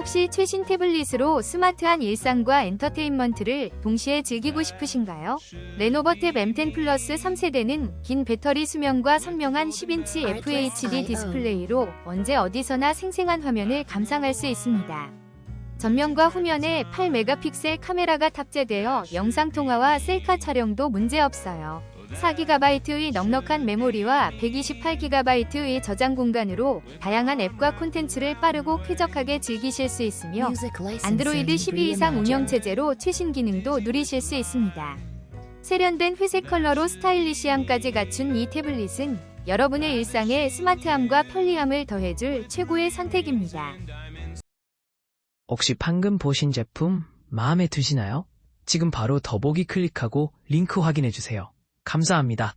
혹시 최신 태블릿으로 스마트한 일상과 엔터테인먼트를 동시에 즐기고 싶으신가요? 레노버 탭 M10 플러스 3세대는 긴 배터리 수명과 선명한 10인치 FHD 디스플레이로 언제 어디서나 생생한 화면을 감상할 수 있습니다. 전면과 후면에 8메가픽셀 카메라가 탑재되어 영상통화와 셀카 촬영도 문제없어요. 4GB의 넉넉한 메모리와 128GB의 저장 공간으로 다양한 앱과 콘텐츠를 빠르고 쾌적하게 즐기실 수 있으며 안드로이드 12 이상 운영체제로 최신 기능도 누리실 수 있습니다. 세련된 회색 컬러로 스타일리시함까지 갖춘 이 태블릿은 여러분의 일상에 스마트함과 편리함을 더해줄 최고의 선택입니다. 혹시 방금 보신 제품 마음에 드시나요? 지금 바로 더보기 클릭하고 링크 확인해주세요. 감사합니다.